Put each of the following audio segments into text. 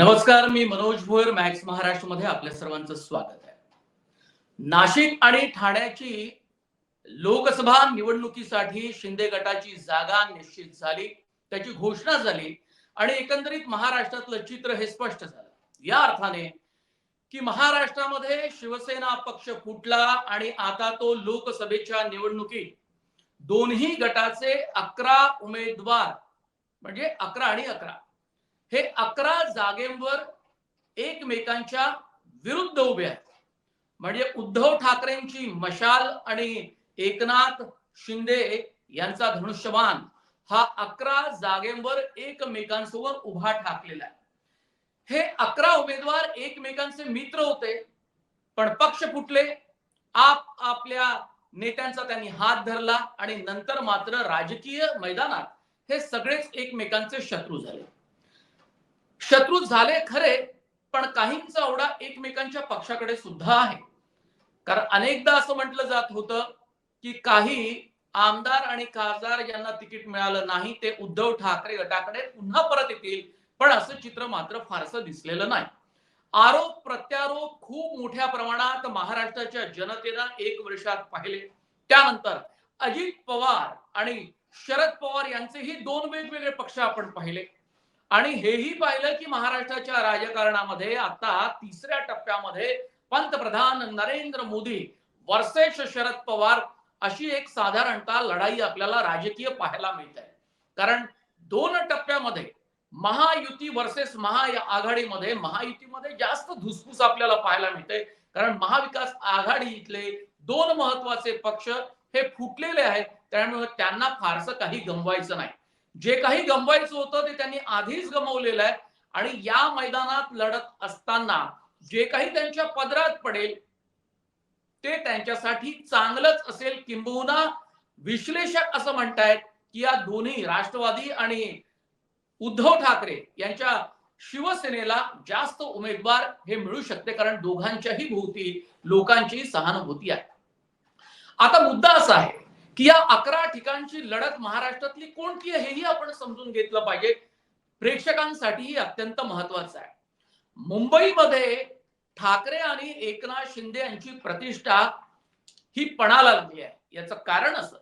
नमस्कार मी मनोज भोयर मॅक्स महाराष्ट्रमध्ये आपल्या सर्वांचं स्वागत आहे. नाशिक आणि ठाण्याची लोकसभा निवडणुकीसाठी शिंदे गटाची जागा निश्चित झाली त्याची घोषणा झाली आणि एकंदरीत महाराष्ट्रातलं चित्र हे स्पष्ट झालं. या अर्थाने की महाराष्ट्रामध्ये शिवसेना पक्ष फुटला आणि आता तो लोकसभेच्या निवडणुकीत दोन्ही गटाचे अकरा उमेदवार म्हणजे अकरा आणि अकरा हे अकरा जागेवर एकमेकांच्या विरुद्ध उभे आहेत. म्हणजे उद्धव ठाकरेंची मशाल आणि एकनाथ शिंदे यांचा धनुष्यबाण हा अकरा जागेवर एकमेकांसोबत उभा ठाकलेला आहे. हे अकरा उमेदवार एकमेकांचे मित्र होते पण पक्ष फुटले आप आपल्या नेत्यांचा त्यांनी हात धरला आणि नंतर मात्र राजकीय मैदानात हे सगळेच एकमेकांचे शत्रू झाले. शत्रू झाले खरे पण काहींचा ओढा एकमेकांच्या पक्षाकडे सुद्धा आहे. कारण अनेकदा असं म्हटलं जात होतं की काही आमदार आणि खासदार यांना तिकीट मिळालं नाही ते उद्धव ठाकरे गटाकडे पुन्हा परत येतील पण असं चित्र मात्र फारसं दिसलेलं नाही. आरोप प्रत्यारोप खूप मोठ्या प्रमाणात महाराष्ट्राच्या जनतेनं एक वर्षात पाहिले. त्यानंतर अजित पवार आणि शरद पवार यांचेही दोन वेगवेगळे पक्ष आपण पाहिले. आणि हेही पाहिलं की महाराष्ट्राच्या राजकारणामध्ये आता तिसऱ्या टप्प्यामध्ये पंतप्रधान नरेंद्र मोदी वर्सेस शरद पवार अशी एक साधारणतः लढाई आपल्याला राजकीय पाहायला मिळत आहे. कारण दोन टप्प्यामध्ये महायुती वर्सेस महाआघाडीमध्ये महायुतीमध्ये जास्त धुसफूस आपल्याला पाहायला मिळते कारण महाविकास आघाडी इथले दोन महत्त्वाचे पक्ष हे फुटलेले आहेत. त्यामुळे त्यांना फारसं काही गमवायचं नाही. जे काही गमवायचं होतं ते त्यांनी आधीच गमवलेलं आहे. आणि या मैदानात लढत असताना जे काही त्यांच्या पदरात पडेल ते त्यांच्यासाठी चांगलंच असेल. किंबहुना विश्लेषक असं म्हणतायत की या दोन्ही राष्ट्रवादी आणि उद्धव ठाकरे यांच्या शिवसेनेला जास्त उमेदवार हे मिळू शकते कारण दोघांच्याही भोवती लोकांची सहानुभूती आहे. आता मुद्दा असा आहे की या अकरा ठिकाणची लढत महाराष्ट्रातली कोणती आहे हेही आपण समजून घेतलं पाहिजे. प्रेक्षकांसाठीही अत्यंत महत्वाचं आहे. मुंबईमध्ये ठाकरे आणि एकनाथ शिंदे यांची प्रतिष्ठा ही पणाला लागली आहे. याचं कारण असं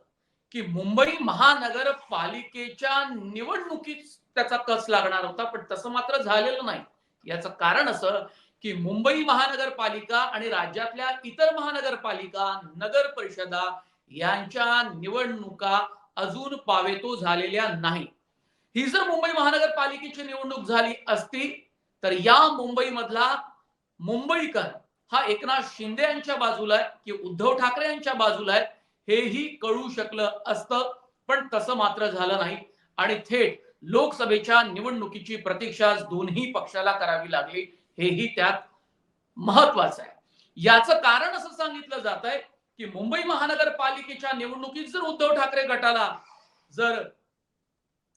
की मुंबई महानगरपालिकेच्या निवडणुकीत त्याचा कस लागणार होता पण तसं मात्र झालेलं नाही. याचं कारण असं की मुंबई महानगरपालिका आणि राज्यातल्या इतर महानगरपालिका नगर परिषदा यांच्या निवडणुका अजून पावेतो झालेल्या नाही. ही जर मुंबई महानगरपालिकेची निवडणूक झाली असती तर या मुंबई मधला मुंबईकर हा एकनाथ शिंदे यांच्या बाजूला आहे की उद्धव ठाकरे यांच्या बाजूला आहे हेही कळू शकलं असतं पण तसं मात्र झालं नाही. आणि थेट लोकसभेच्या निवडणुकीची प्रतीक्षा दोन्ही पक्षाला करावी लागली हेही त्यात महत्वाचं आहे. याचं कारण असं सांगितलं जात आहे की मुंबई महानगरपालिकेच्या निवडणुकीत जर उद्धव ठाकरे गटाला जर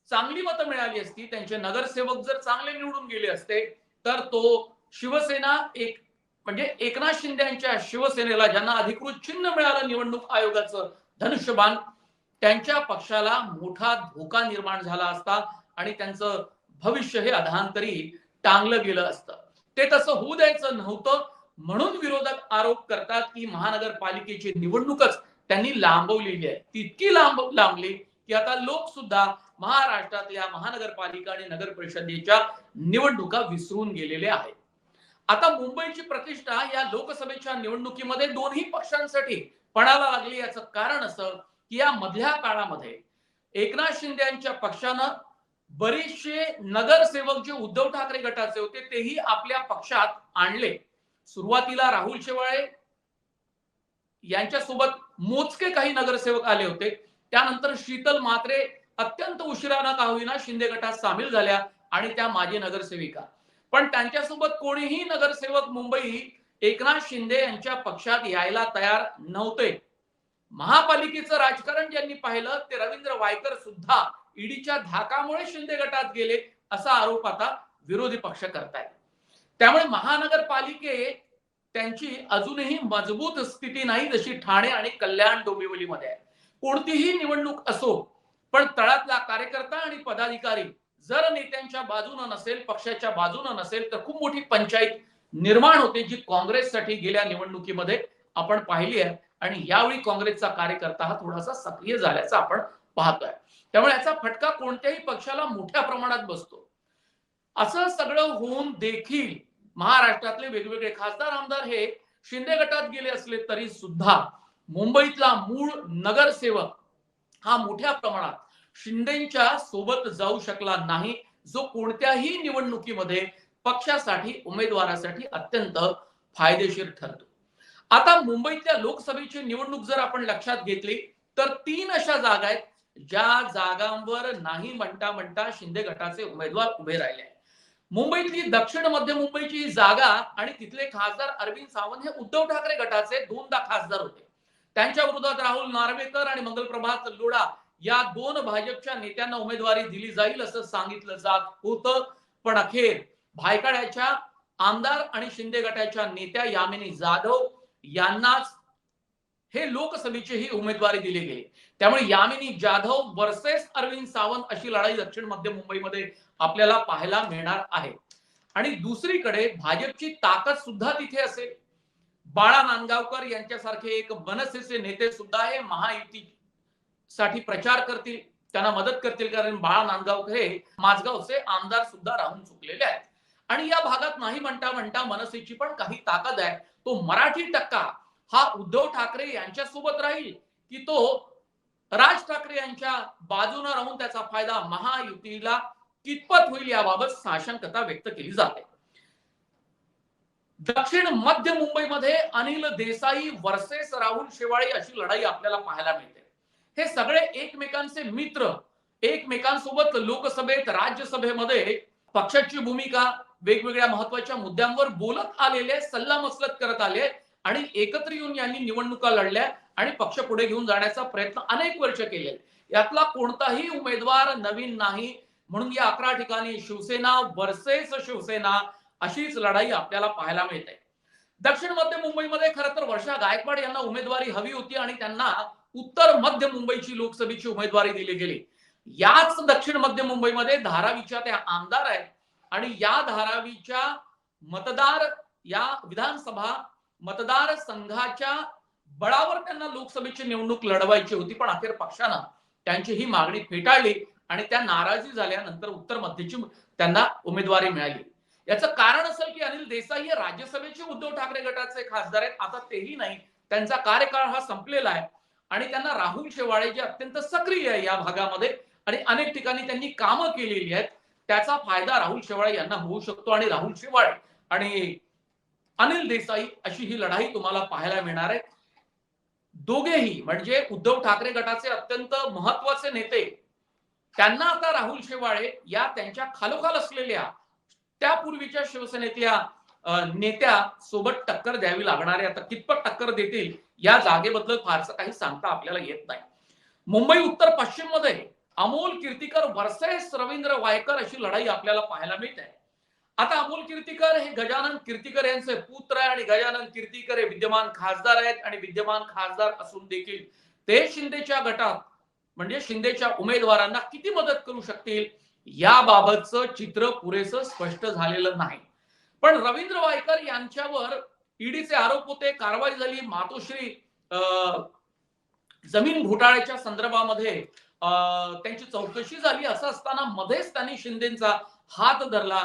चांगली मतं मिळाली असती त्यांचे नगरसेवक जर चांगले निवडून गेले असते तर तो शिवसेना एक म्हणजे एकनाथ शिंदे यांच्या शिवसेनेला ज्यांना अधिकृत चिन्ह मिळालं निवडणूक आयोगाचं धनुष्यबाण त्यांच्या पक्षाला मोठा धोका निर्माण झाला असता आणि त्यांचं भविष्य हे अधांतरी टांगलं गेलं असतं. ते तसं होऊ द्यायचं नव्हतं. म्हणून विरोधक आरोप करतात की महानगरपालिकेची निवडणूकच त्यांनी लांबवलेली आहे. तितकी लांब लांबली की आता लोक सुद्धा महाराष्ट्रातल्या महानगरपालिका आणि नगर परिषदेच्या निवडणुका विसरून गेलेले आहेत. आता मुंबईची प्रतिष्ठा या लोकसभेच्या निवडणुकीमध्ये दोन्ही पक्षांसाठी पणाला लागली याचं कारण असं की या मधल्या काळामध्ये एकनाथ शिंदे यांच्या पक्षानं बरेचसे नगरसेवक जे उद्धव ठाकरे गटाचे होते तेही आपल्या पक्षात आणले. सुरुवातीला राहुल शेवाळे यांच्यासोबत मोजके काही नगरसेवक आले होते. त्यानंतर शीतल मात्रे अत्यंत उशिरानं का होईना शिंदे गटात सामील झाल्या आणि त्या माजी नगरसेविका. पण त्यांच्यासोबत कोणीही नगरसेवक मुंबई एकनाथ शिंदे यांच्या पक्षात यायला तयार नव्हते. महापालिकेचं राजकारण ज्यांनी पाहिलं ते रवींद्र वायकर सुद्धा ईडीच्या धाकामुळे शिंदे गटात गेले असा आरोप आता विरोधी पक्ष करतायत. त्यामुळे महानगरपालिके त्यांची अजूनही मजबूत स्थिती नाही जशी ठाणे आणि कल्याण डोंबिवलीमध्ये आहे. कोणतीही निवडणूक असो पण तळातला कार्यकर्ता आणि पदाधिकारी जर नेत्यांच्या बाजूनं नसेल पक्षाच्या बाजूनं नसेल तर खूप मोठी पंचायत निर्माण होते जी काँग्रेससाठी गेल्या निवडणुकीमध्ये आपण पाहिली आहे. आणि यावेळी काँग्रेसचा कार्यकर्ता हा थोडासा सक्रिय झाल्याचा आपण पाहतोय. त्यामुळे याचा फटका कोणत्याही पक्षाला मोठ्या प्रमाणात बसतो. असं सगळं होऊन देखील महाराष्ट्रातले वेगवेगळे खासदार आमदार हे शिंदे गटात गेले असले तरी सुद्धा मुंबईतला मूळ नगरसेवक हा मोठ्या प्रमाणात शिंदेच्या सोबत जाऊ शकला नाही जो कोणत्याही निवडणुकीमध्ये पक्षासाठी उमेदवारासाठी अत्यंत फायदेशीर ठरतो. आता मुंबईतल्या लोकसभेची निवडणूक जर आपण लक्षात घेतली तर तीन अशा जागा आहेत ज्या जागांवर नाही म्हणता म्हणता शिंदे गटाचे उमेदवार उभे राहिले मुंबईतली दक्षिण मध्य मुंबईची जागा आणि तिथले खासदार अरविंद सावंत हे उद्धव ठाकरे गटाचे दोनदा खासदार होते. त्यांच्या विरोधात राहुल नार्वेकर आणि मंगलप्रभात लोढा या दोन भाजपच्या नेत्यांना उमेदवारी दिली जाईल असं सांगितलं जात होतं. पण अखेर भायखळ्याच्या आमदार आणि शिंदे गटाच्या नेत्या यामिनी जाधव यांनाच हे लोकसभेची ही उमेदवारी दिली गेली. त्यामुळे यामिनी जाधव वर्सेस अरविंद सावंत अशी लढाई दक्षिण मध्य मुंबईमध्ये आपल्याला पाहायला मिळणार आहे. आणि दुसरीकडे भाजपची ताकद सुद्धा तिथे असेल. बाळा नांदगावकर यांच्यासारखे एक मनसेचे नेते सुद्धा हे महायुती साठी प्रचार करतील त्यांना मदत करतील कारण बाळा नांदगावकर हे माझगावचे आमदार सुद्धा राहून चुकलेले आहेत. आणि या भागात नाही म्हणता म्हणता मनसेची पण काही ताकद आहे. तो मराठी टक्का हा उद्धव ठाकरे यांच्या सोबत राहील की तो राज ठाकरे यांच्या बाजूने राहून त्याचा फायदा महायुतीला कितपत होईल याबाबत साशंकता व्यक्त केली जाते. दक्षिण मध्य मुंबईमध्ये अनिल देसाई वर्सेस राहुल शेवाळे अशी लढाई आपल्याला पाहायला मिळते. हे सगळे एकमेकांचे मित्र एकमेकांसोबत लोकसभेत राज्यसभेमध्ये पक्षाची भूमिका वेगवेगळ्या महत्त्वाच्या मुद्द्यांवर बोलत आलेले सल्लामसलत करत आले आणि एकत्र येऊन यांनी निवडणुका लढल्या आणि पक्ष पुढे घेऊन जाण्याचा प्रयत्न अनेक वर्ष केले. यातला कोणताही उमेदवार नवीन नाही म्हणून या अकरा ठिकाणी शिवसेना वर्सेस शिवसेना अशीच लढाई आपल्याला पाहायला मिळते. दक्षिण मध्य मुंबईमध्ये खरं तर वर्षा गायकवाड यांना उमेदवारी हवी होती आणि त्यांना उत्तर मध्य मुंबईची लोकसभेची उमेदवारी दिली गेली. याच दक्षिण मध्य मुंबईमध्ये धारावीच्या त्या आमदार आहेत आणि या धारावीच्या मतदार या विधानसभा मतदार संघाच्या बळावर त्यांना लोकसभेची निवडणूक लढवायची होती पण अखेर पक्षानं त्यांची ही मागणी फेटाळली. आणि त्या नाराजी झाल्यानंतर उत्तर मध्यची त्यांना उमेदवारी मिळाली. याचं कारण असेल की अनिल देसाई हे राज्यसभेचे उद्धव ठाकरे गटाचे खासदार आहेत. आता तेही नाही. त्यांचा कार्यकाळ हा संपलेला आहे. आणि त्यांना राहुल शेवाळे जे अत्यंत सक्रिय आहे या भागामध्ये आणि अनेक ठिकाणी त्यांनी कामं केलेली आहेत त्याचा फायदा राहुल शेवाळे यांना होऊ शकतो आणि राहुल शेवाळे आणि अनिल देसाई अशी ही लढाई तुम्हाला पाहायला मिळणार आहे. दोघेही म्हणजे उद्धव ठाकरे गटाचे अत्यंत महत्त्वाचे नेते त्यांना आता राहुल शेवाळे या त्यांच्या खालोखाल असलेल्या त्यापूर्वीच्या शिवसेनेतल्या नेत्या सोबत टक्कर द्यावी लागणार आहे. आता कितपत टक्कर देतील या जागेबद्दल फारसं काही सांगता आपल्याला येत नाही. मुंबई उत्तर पश्चिममध्ये अमोल कीर्तीकर वर्सेस रवींद्र वायकर अशी लढाई आपल्याला पाहायला मिळते. आता अमोल कीर्तीकर हे गजानन कीर्तिकर यांचे पुत्र आहे आणि गजानन कीर्तीकर हे विद्यमान खासदार आहेत आणि विद्यमान खासदार असून देखील ते शिंदेच्या गटात म्हणजे शिंदेच्या उमेदवारांना किती मदत करू शकतील याबाबतचं चित्र पुरेसं स्पष्ट झालेलं नाही. पण रवींद्र वायकर यांच्यावर ईडीचे आरोप होते कारवाई झाली मातोश्री जमीन घोटाळ्याच्या संदर्भामध्ये त्यांची चौकशी झाली असं असताना मध्येच त्यांनी शिंदेचा हात धरला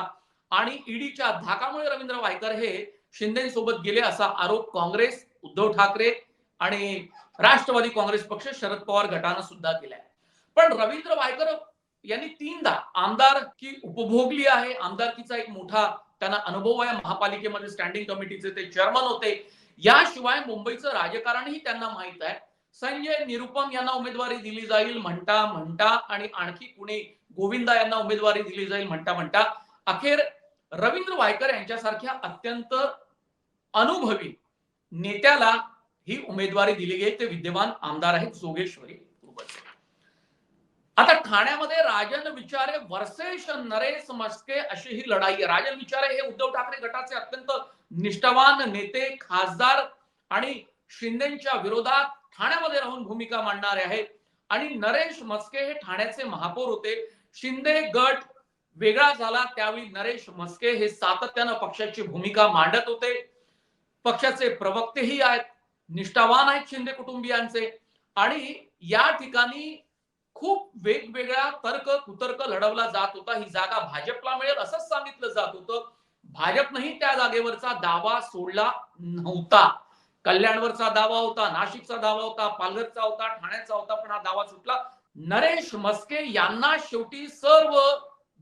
आणि ईडीच्या धाकामुळे रवींद्र वायकर हे शिंदेसोबत गेले असा आरोप काँग्रेस उद्धव ठाकरे आणि राष्ट्रवादी काँग्रेस पक्ष शरद पवार गटानं सुद्धा केलाय. पण रवींद्र वायकर यांनी तीनदा आमदारकी उपभोगली आहे आमदारकीचा एक मोठा त्यांना अनुभव आहे. महापालिकेमध्ये स्टँडिंग कमिटीचे ते चेअरमन होते. याशिवाय मुंबईचं राजकारणही त्यांना माहीत आहे. संजय निरुपम यांना उमेदवारी दिली जाईल म्हणता म्हणता आणि आणखी कुणी गोविंदा यांना उमेदवारी दिली जाईल म्हणता म्हणता. अखेर रवींद्र वायकर यांच्यासारख्या अत्यंत अनुभवी नेत्याला ही उमेदवारी दिली गेली ते विद्यमान आमदार आहेत जोगेश्वरी आता ठाण्यामध्ये राजन विचारे वर्सेस नरेश मस्के अशी ही लढाई आहे. राजन विचारे हे उद्धव ठाकरे गटाचे अत्यंत निष्ठावान नेते खासदार आणि शिंदेच्या विरोधात ठाण्यामध्ये राहून भूमिका मांडणारे आहेत. आणि नरेश मस्के हे ठाण्याचे महापौर होते. शिंदे गट वेगळा झाला त्यावेळी नरेश मस्के हे सातत्यानं पक्षाची भूमिका मांडत होते. पक्षाचे प्रवक्तेही आहेत. निष्ठावान आहेत शिंदे कुटुंबियांचे. आणि या ठिकाणी खूप वेगवेगळ्या तर्क कुतर्क लढवला जात होता. ही जागा भाजपला मिळेल असंच सांगितलं जात होतं. भाजपनंही त्या जागेवरचा दावा सोडला नव्हता. कल्याणवरचा दावा होता नाशिकचा दावा होता पालघरचा होता ठाण्याचा होता पण हा दावा सुटला. नरेश म्हस्के यांना शेवटी सर्व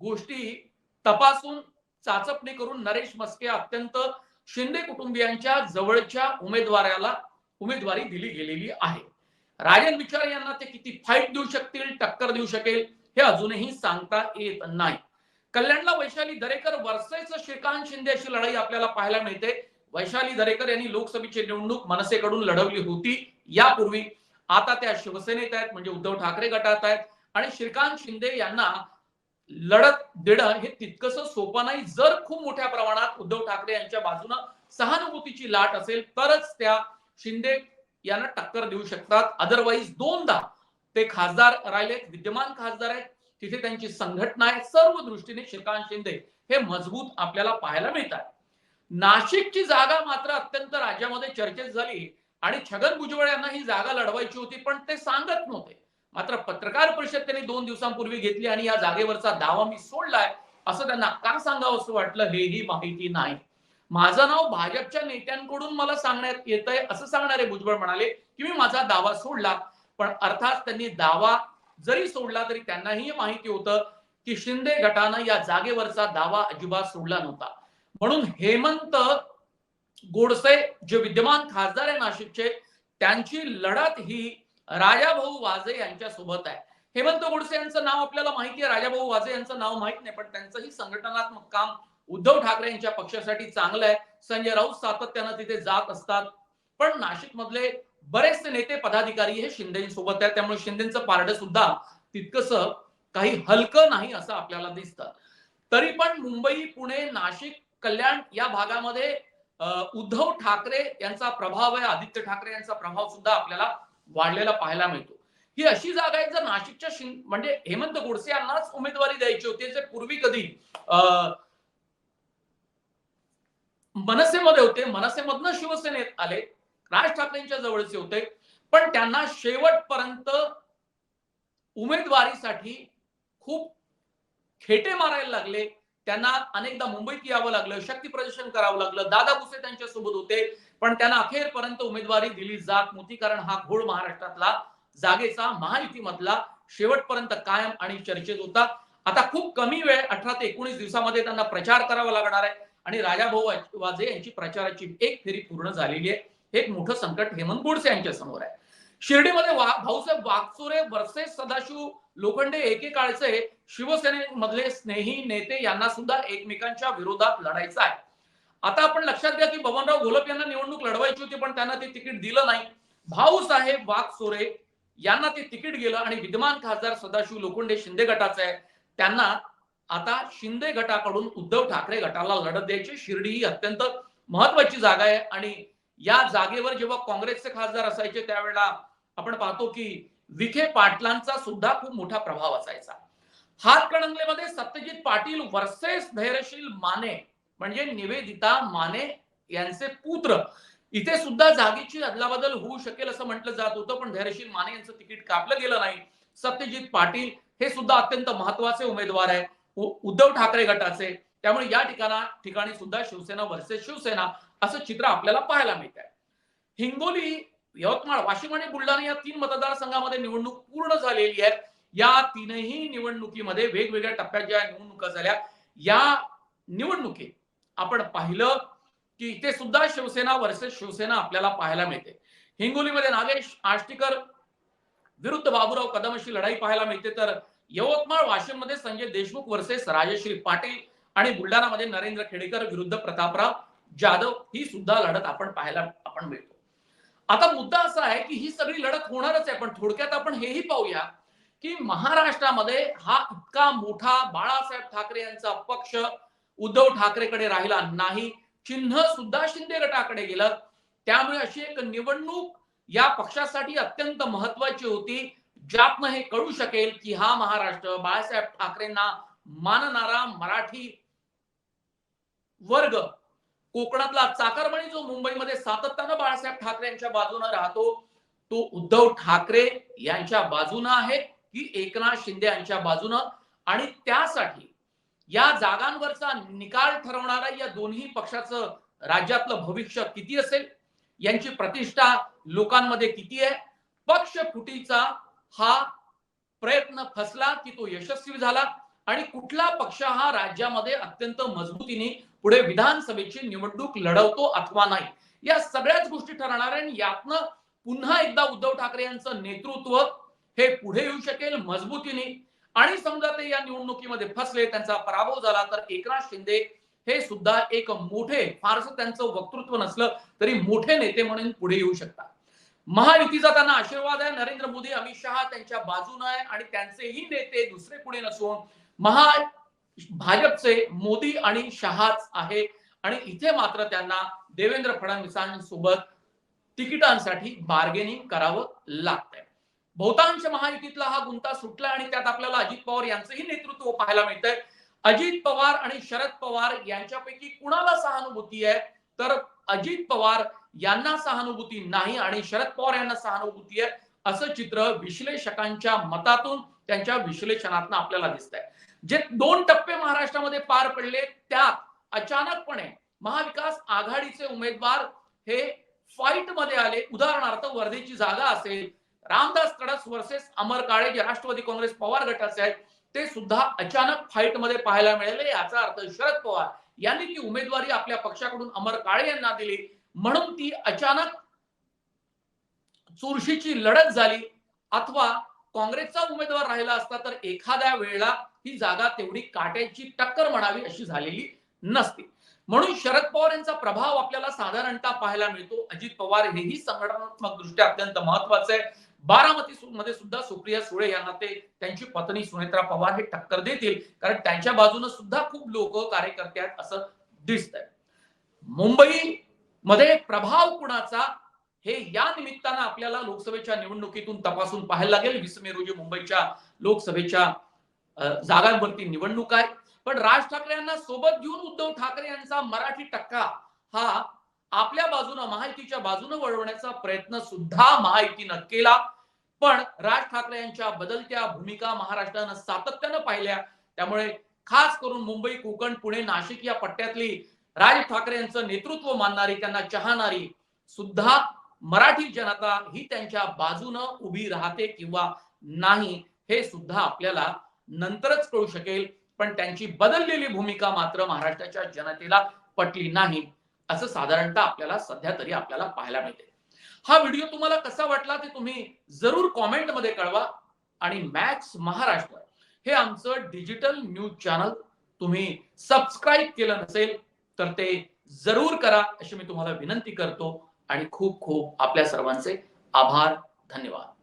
गोष्टी तपासून चाचपणी करून नरेश मस्के अत्यंत शिंदे कुटुंबियांच्या जवळच्या उमेदवाराला उमेदवारी दिली गेलेली आहे. राजन विचार यांना ते किती फाईट देऊ शकतील टक्कर देऊ शकेल हे अजूनही सांगता येत नाही. कल्याणला वैशाली दरेकर वर्सेस श्रीकांत शिंदे अशी लढाई आपल्याला पाहायला मिळते. वैशाली दरेकर यांनी लोकसभेची निवडणूक मनसेकडून लढवली होती यापूर्वी. आता त्या शिवसेनेत आहेत म्हणजे उद्धव ठाकरे गटात आहेत. आणि श्रीकांत शिंदे यांना लढत देणं हे तितकस सोपं नाही. जर खूप मोठ्या प्रमाणात उद्धव ठाकरे यांच्या बाजूनं सहानुभूतीची लाट असेल तरच त्या शिंदे यांना टक्कर देऊ शकतात. अदरवाईज दोनदा ते खासदार राहिलेत विद्यमान खासदार आहेत. तिथे त्यांची संघटना आहे. सर्व दृष्टीने श्रीकांत शिंदे हे मजबूत आपल्याला पाहायला मिळतात. नाशिकची जागा मात्र अत्यंत राज्यामध्ये चर्चेत झाली आणि छगन भुजबळ यांना ही जागा लढवायची होती पण ते सांगत नव्हते. मात्र पत्रकार परिषद त्यांनी दोन दिवसांपूर्वी घेतली आणि या जागेवरचा दावा मी सोडलाय. असं त्यांना का सांगावं असं वाटलं हेही माहिती नाही. माझं नाव भाजपच्या नेत्यांकडून मला सांगण्यात येत आहे असं सांगणारे भुजबळ म्हणाले की मी माझा दावा सोडला. पण अर्थात त्यांनी दावा जरी सोडला तरी त्यांनाही माहिती होतं की शिंदे गटानं या जागेवरचा दावा अजिबात सोडला नव्हता. म्हणून हेमंत गोडसे जे विद्यमान खासदार आहे नाशिकचे त्यांची लढत ही राजाभाऊ वाजे यांच्या सोबत आहे. हेमंत गोडसे यांचं नाव आपल्याला माहिती आहे राजाभाऊ वाजे यांचं नाव माहीत नाही पण त्यांचंही संघटनात्मक काम उद्धव ठाकरे यांच्या पक्षासाठी चांगलं आहे. संजय राऊत सातत्यानं तिथे जात असतात. पण नाशिक मधले बरेचसे नेते पदाधिकारी हे शिंदेसोबत आहेत. त्यामुळे शिंदेचं पारडं सुद्धा तितकस काही हलकं नाही असं आपल्याला दिसतं. तरी पण मुंबई पुणे नाशिक कल्याण या भागामध्ये उद्धव ठाकरे यांचा प्रभाव आहे. आदित्य ठाकरे यांचा प्रभाव सुद्धा आपल्याला वाढलेला पाहायला मिळतो. ही अशी जागा आहे जर नाशिकच्या म्हणजे हेमंत गोडसे यांनाच उमेदवारी द्यायची होती जे पूर्वी कधी अं, मनसेमध्ये होते मनसेमधनं शिवसेनेत आले राज ठाकरेंच्या जवळचे होते. पण त्यांना शेवटपर्यंत उमेदवारीसाठी खूप खेटे मारायला लागले. त्यांना अनेकदा मुंबईत यावं लागलं शक्ती प्रदर्शन करावं लागलं. दादा भुसे त्यांच्यासोबत होते पण त्यांना अखेरपर्यंत उमेदवारी दिली जात नव्हती कारण हा घोड महाराष्ट्रातला जागेचा महायुतीमधला शेवटपर्यंत कायम आणि चर्चेत होता. आता खूप कमी वेळ अठरा ते एकोणीस दिवसामध्ये त्यांना प्रचार करावा लागणार आहे. आणि राजाभाऊ वाजे यांची प्रचाराची एक फेरी पूर्ण झालेली आहे. हे एक मोठं संकट हेमंत गोडसे यांच्या समोर आहे. शिर्डीमध्ये वा- भाऊसाहेब वागचोरे वर्सेस सदाशिव लोखंडे एकेकाळचे शिवसेनेमधले स्नेही नेते यांना सुद्धा एकमेकांच्या विरोधात लढायचं आहे. आता आपण लक्षात घ्या की बबनराव घोलप यांना निवडणूक लढवायची होती पण त्यांना ते तिकीट दिलं नाही. भाऊसाहेब वागचोरे यांना ते तिकीट गेलं आणि विद्यमान खासदार सदाशिव लोखंडे शिंदे गटाचे आहे त्यांना आता शिंदे गटाकडून उद्धव ठाकरे गटाला लढत द्यायची. शिर्डी ही अत्यंत महत्वाची जागा आहे. आणि या जागेवर जेव्हा काँग्रेसचे खासदार असायचे त्यावेळेला आपण पाहतो की विखे पाटलांचा सुद्धा खूप मोठा प्रभाव असायचा. हातकणंगलेमध्ये सत्यजित पाटील वर्सेस धैर्यशील माने म्हणजे निवेदिता माने यांचे पुत्र. इथे सुद्धा जागेची अदलाबदल होऊ शकेल असं म्हटलं जात होतं पण धैर्यशील माने यांचं तिकीट कापलं गेलं नाही. सत्यजित पाटील हे सुद्धा अत्यंत महत्त्वाचे उमेदवार आहे उद्धव ठाकरे गटाचे. त्यामुळे या ठिकाणा ठिकाणी सुद्धा शिवसेना वर्सेस शिवसेना असं चित्र आपल्याला पाहायला मिळत आहे हिंगोली यवतमाळ वाशिम आणि बुलढाणा या तीन मतदारसंघामध्ये निवडणूक पूर्ण झालेली आहे. या तीनही निवडणुकीमध्ये वेगवेगळ्या टप्प्यात ज्या निवडणुका झाल्या या निवडणुकीत आपण पाहिलं की इथे सुद्धा शिवसेना वर्सेस शिवसेना आपल्याला पाहायला मिळते. हिंगोलीमध्ये नागेश आष्टीकर विरुद्ध बाबूराव कदम अशी लढाई पाहायला मिळते. तर यवतमाळ वाशिममध्ये संजय देशमुख वर्सेस राजश्री पाटील आणि बुलढाणामध्ये नरेंद्र खेडेकर विरुद्ध प्रतापराव जाधव ही सुद्धा लढत आपण पाहायला आपण मिळतो. आता मुद्दा असा आहे की ही सगळी लढत होणारच आहे पण थोडक्यात आपण हेही पाहूया की महाराष्ट्रामध्ये हा इतका मोठा बाळासाहेब ठाकरे यांचा पक्ष उद्धव ठाकरेकडे राहिला नाही चिन्ह सुद्धा शिंदे गटाकडे गेलं. त्यामुळे अशी एक निवडणूक या पक्षासाठी अत्यंत महत्वाची होती. ज्यातनं हे कळू शकेल की हा महाराष्ट्र बाळासाहेब ठाकरेंना मानणारा मराठी वर्ग कोकणातला चाकरमणी जो मुंबईमध्ये सातत्यानं बाळासाहेब ठाकरे यांच्या बाजूने राहतो तो उद्धव ठाकरे यांच्या बाजूने आहे की एकनाथ शिंदे यांच्या बाजूनं? आणि त्यासाठी या जागांवरचा निकाल ठरवणारा या दोन्ही पक्षाचं राज्यातलं भविष्य किती असेल? यांची प्रतिष्ठा लोकांमध्ये किती आहे? पक्ष फुटीचा हा प्रयत्न फसला की तो यशस्वी झाला. आणि कुठला पक्ष हा राज्यामध्ये अत्यंत मजबूतीने पुढे विधानसभेची निवडणूक लढवतो अथवा नाही? या सगळ्याच गोष्टी ठरणार आणि यातनं पुन्हा एकदा उद्धव ठाकरे यांचं नेतृत्व हे पुढे येऊ शकेल मजबूतीने. आणि समजा ते या निवडणुकीमध्ये फसले त्यांचा पराभव झाला तर एकनाथ शिंदे हे सुद्धा एक मोठे फारसं त्यांचं वक्तृत्व नसलं तरी मोठे नेते म्हणून पुढे येऊ शकतात. महायुतीचा त्यांना आशीर्वाद आहे. नरेंद्र मोदी अमित शहा त्यांच्या बाजूने आहे आणि त्यांचेही नेते दुसरे कुणी नसून महा भाजपचे मोदी आणि शहाच आहे. आणि इथे मात्र त्यांना देवेंद्र फडणवीसांसोबत तिकिटांसाठी बार्गेनिंग करावं लागतंय. बहुतांश महायुतीतला हा गुंता सुटला आणि त्यात आपल्याला अजित पवार यांचंही नेतृत्व पाहायला मिळतंय. अजित पवार आणि शरद पवार यांच्यापैकी कुणाला सहानुभूती आहे? तर अजित पवार यांना सहानुभूती नाही आणि शरद पवार यांना सहानुभूती आहे असं चित्र विश्लेषकांच्या मतातून त्यांच्या विश्लेषणातून आपल्याला दिसत आहे जे दोन टप्पे महाराष्ट्रामध्ये पार पडले त्यात अचानकपणे महाविकास आघाडीचे उमेदवार हे फाईटमध्ये आले. उदाहरणार्थ वर्धेची जागा असेल रामदास तडस वर्सेस अमर काळे जे राष्ट्रवादी काँग्रेस पवार गटाचे आहेत ते सुद्धा अचानक फाईटमध्ये पाहायला मिळाले. याचा अर्थ शरद पवार यांनी ती उमेदवारी आपल्या पक्षाकडून अमर काळे यांना दिली. म्हणून ती अचानक चुरशीची लढत झाली. अथवा काँग्रेसचा उमेदवार राहिला असता तर एखाद्या वेळेला ही जागा तेवढी काट्याची टक्कर म्हणावी अशी झालेली नसते. म्हणून शरद पवार यांचा प्रभाव आपल्याला साधारणतः पाहायला मिळतो. अजित पवार हेही संघटनात्मक दृष्ट्या अत्यंत महत्वाचं आहे. बारामती मध्ये सुद्धा सुप्रिया सुळे यांना ते त्यांची पत्नी सुनेत्रा पवार हे टक्कर देतील. कारण त्यांच्या बाजूने सुद्धा खूप लोक कार्यकर्ते आहेत असं दिसतंय. मुंबई मध्ये प्रभाव कुणाचा? हे या निमित्तानं आपल्याला लोकसभेच्या निवडणुकीतून तपासून पाहायला लागेल. वीस मे रोजी मुंबईच्या लोकसभेच्या जागांवरती निवडणूक आहे. पण राज ठाकरे यांना सोबत घेऊन उद्धव ठाकरे यांचा मराठी टक्का हा आपल्या बाजूनं महायुतीच्या बाजूनं वळवण्याचा प्रयत्न सुद्धा महायुतीनं केला. पण राज ठाकरे यांच्या बदलत्या भूमिका महाराष्ट्रानं सातत्यानं पाहिल्या. त्यामुळे खास करून मुंबई कोकण पुणे नाशिक या पट्ट्यातली राज ठाकरे यांचं नेतृत्व मानणारी त्यांना चाहणारी सुद्धा मराठी जनता ही त्यांच्या बाजूनं उभी राहते किंवा नाही हे सुद्धा आपल्याला नंतरच कळू शकेल. पण त्यांची बदललेली भूमिका मात्र महाराष्ट्राच्या जनतेला पटली नाही असं साधारणतः आपल्याला सध्या तरी आपल्याला पाहायला मिळते. हा व्हिडिओ तुम्हाला कसा वाटला ते तुम्ही जरूर कॉमेंटमध्ये कळवा. आणि मॅक्स महाराष्ट्र हे आमचं डिजिटल न्यूज चॅनल तुम्ही सबस्क्राईब केलं नसेल तर ते जरूर करा अशी मी तुम्हाला विनंती करतो. आणि खूप खूप आपल्या सर्वांचे आभार धन्यवाद.